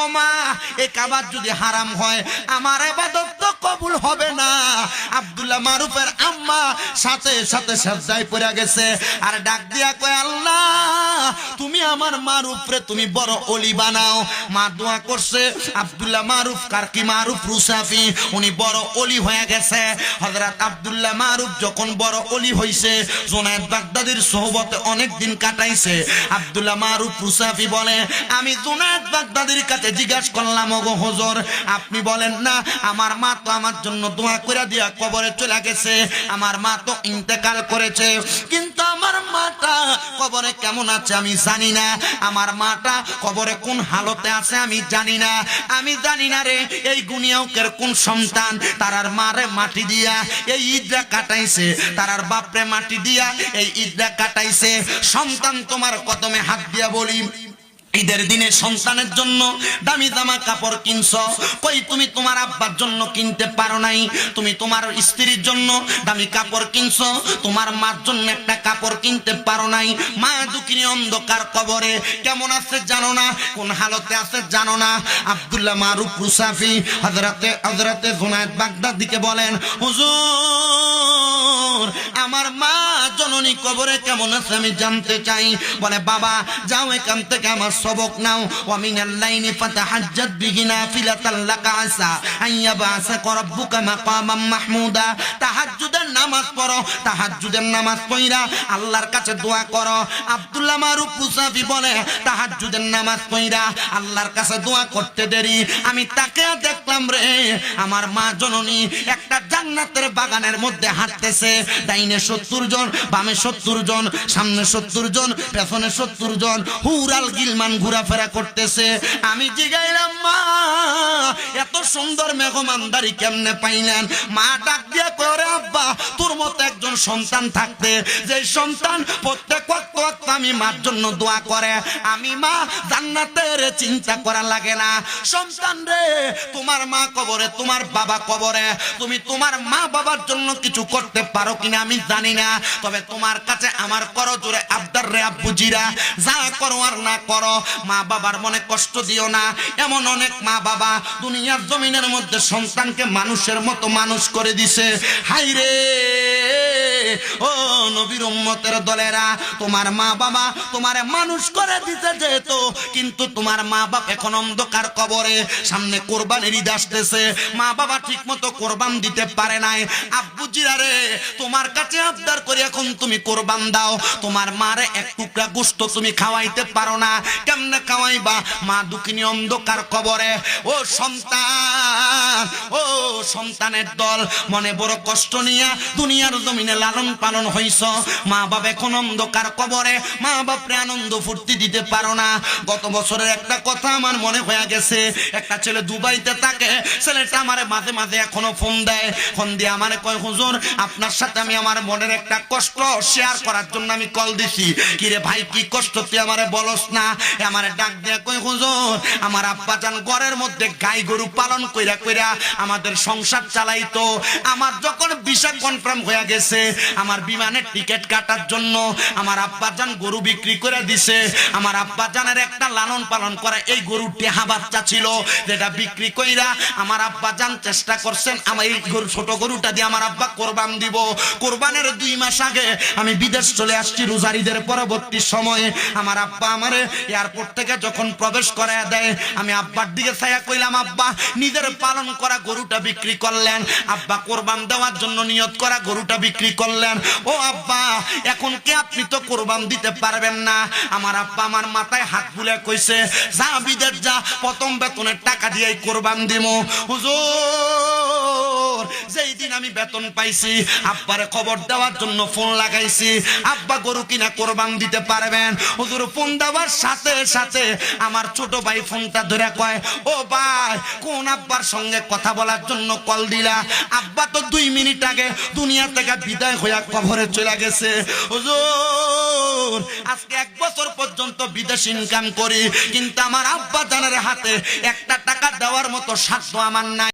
ও মা, এ কাবার যদি হারাম হয়, আমার এবাদত তো কবুল হবে না। আব্দুল্লাহ মারুফের আম্মা সাথে সাথে সাজায় পড়ে গেছে। আর ডাক দিয়া কয়, আল্লাহ, তুমি আমার মারুফরে তুমি বড় অলি বানাও। মা দোয়া করছে, আব্দুল্লাহ মারুফ, কার কি মারুফ রুসাফি? উনি বড় অলি হয়ে গেছে। হযরত আব্দুল্লাহ মারুফ যখন বড় অলি হইছে, জোনায়েদ বাগদাদির সোহবতে অনেক দিন কাটাইছে। আব্দুল্লাহ মারুফ রুসাফি বলে, আমি জোনায়েদ বাগদাদির কাছে জিজ্ঞাসা করলাম, ওগো হুজুর, আপনি বলেন না, আমার মা তো আমার জন্য দোয়া করে দিয়া কবরে চলে গেছে, আমার মা তো ইন্তেকাল করেছে, কিন্তু আমার মাটা কবরে কেমন আছে আমি জানি না, আমার মাটা কবরে কোন হালতে আছে আমি জানি না, আমি জানি না রে, এই গুনিয়কের কোন সন্তান, তারার মারে মাটি দিয়া এই ঈদরা কাটাইছে, তারার বাপরে মাটি দিয়া এই ঈদরা কাটাইছে, সন্তান তোমার কদমে হাত দিয়া বলি ঈদের দিনে সন্তানের জন্য দামি জামা কাপড় কিনছ। কই, তুমি তোমার আব্বার জন্য কিনতে পারো নাই? তুমি তোমার স্ত্রীর জন্য দামি কাপড় কিনছ। তোমার মার জন্য একটা কাপড় কিনতে পারো নাই। মা দুঃখিনী অন্ধকার কবরে, কেমন আছে জানো না? কোন হালতে আছে জানো না? আবদুল্লাহ মারুফ রুসাফি হজরতে হজরতে জুনায়দ বাগদাদিকে বলেন, হুজুর কবরে কেমন আছে আমি জানতে চাই। বলে, বাবা, যাও এখান থেকে আমার সবক নাও। ওয়ামিনাল লাইনে পাতা বিহি বিঘিনা লাকা আসা আইয়াবা আসা করব্বুকা মাকামাম মাহমুদা। তাহাজ্জুদ নামাজ পড়ো, তাহাজ্জুদের নামাজ পড়া আল্লাহর কাছে দোয়া করো। আব্দুল্লাহ মারুফ মুসাফি বলে, তাহাজ্জুদের নামাজ পড়া আল্লাহর কাছে দোয়া করতে দেরি। আমি তাকে দেখলাম রে, আমার মা জননী একটা জান্নাতের বাগানের মধ্যে হাঁটতেছে। ডাইনে সত্তর জন, বামে সত্তর জন, সামনে সত্তর জন, পেছনে সত্তর জন হুরাল গিলমান ঘোরাফেরা করতেছে। আমি জিগাইলাম, মা, এত সুন্দর মেঘমানদারি কেমনে পাইলেন? মা ডাক দিয়া করে একজন সন্তান থাকতে যে সন্তান প্রত্যেক ওয়াক্ত আমি মার জন্য দোয়া করে। আমি মা জান্নাতের চিন্তা করা লাগে না। সন্তান রে, তোমার মা কবরে, তোমার বাবা কবরে। তুমি তোমার মা বাবার জন্য কিছু করতে পারো কিনা আমি জানি না। তবে তোমার কাছে আমার করো জোরে আবদার রে আব্বুজিরা। যা করো আর না করো, মা বাবার মনে কষ্ট দিও না। এমন অনেক মা বাবা দুনিয়ার জমিনের মধ্যে সন্তানকে মানুষের মতো মানুষ করে দিছে। হাই রে! ও নবীর উম্মতের দলেরা, তোমার মা বাবা তোমার মানুষ করে দিতে যেত কিন্তু তোমার মা বাপ এখন অন্ধকার কবরে, সামনে কোরবানির ঈদ আসতেছে। মা বাবা ঠিক মতো কোরবান দিতে পারে নাই। আব্বু জিরারে তোমার কাছে আবদার করে এখন তুমি কোরবান দাও। তোমার মারে এক টুকরা গোস্ত তুমি খাওয়াইতে পারো না। কেমনে খাওয়াইবা? মা দুঃখিনী অন্ধকার কবরে। ও সন্তান, ও সন্তানের দল, মনে বড় কষ্ট নিয়া দুনিয়ার জমিনে লালন পালন হইছ। মা বাবা এখন অন্ধকার কবরে। মা বাপরে আনন্দ ফুর্তি দিতে পারো না। গত বছরের একটা কথা আমার মনে হয়ে গেছে। একটা ছেলে দুবাইতে থাকে। ছেলেটা আমারে মাঝে মাঝে এখনও ফোন দেয়। ফোন দিয়ে আমারে কয়, হুজুর, আপনার সাথে আমি আমার মনের একটা কষ্ট শেয়ার করার জন্য আমি কল দিছি। কিরে ভাই, কি কষ্ট তুই আমারে বলস না? আমারে ডাক দিয়ে কই হুজুর, আমার আব্বা জান ঘরের মধ্যে গাই গরু পালন কইরা কইরা আমাদের সংসার চালাইতো। আমার যখন ভিসা কনফার্ম হয়ে গেছে আমার বিমানের টিকিট কাটার জন্য আমার আব্বা জান গরু বিক্রি করে দিছে। আমার আব্বা জানের একটা লালন পালন করা এই গরু টেহা বাচ্চা ছিল, যেটা বিক্রি কইরা আমার আব্বা জান চেষ্টা করছেন, আমার এই গরু ছোট গরুটা দিয়ে আমার আব্বা কোরবান দিব। কোরবানের দুই মাস আগে আমি বিদেশ চলে আসছি রোজারিদের পরবর্তী সময়ে। আমার আব্বা আমারে এয়ারপোর্ট থেকে যখন প্রবেশ করায় দেয়, আমি আব্বার দিকে ছায়া কইলাম, আব্বা, নিজের পালন করা গরুটা বিক্রি করলেন। আব্বা কোরবান দেওয়ার জন্য নিয়ত করা গরুটা বিক্রি করলেন। ও আব্বা, এখন কি আপনি তো কোরবান দিতে পারবেন না? আমার আব্বা আমার মাথায় হাত বুলে কইছে, যা বিদেশ যা, প্রথম বেতনের টাকা দিয়ে কোরবান দিব হুজুর, যেই আমি বেতন পাইছি, আব্বারে খবর দেওয়ার জন্য ফোন লাগাইছি। আব্বা গরু কিনা কোরবান দিতে পারবেন। হুজুর, ফোন দেওয়ার সাথে সাথে আমার ছোট ভাই ফোনটা ধরে কয়, ও ভাই, কোন আব্বার সঙ্গে কথা বলার জন্য কল দিলা? আব্বা তো দুই মিনিট আগে দুনিয়া থেকে বিদায় হইয়া কবরে চলে গেছে। হুজুর, আজকে এক বছর পর্যন্ত বিদেশ ইনকাম করি, কিন্তু আমার আব্বা জানের হাতে একটা টাকা দেওয়ার মতো সাধ্য আমার নাই।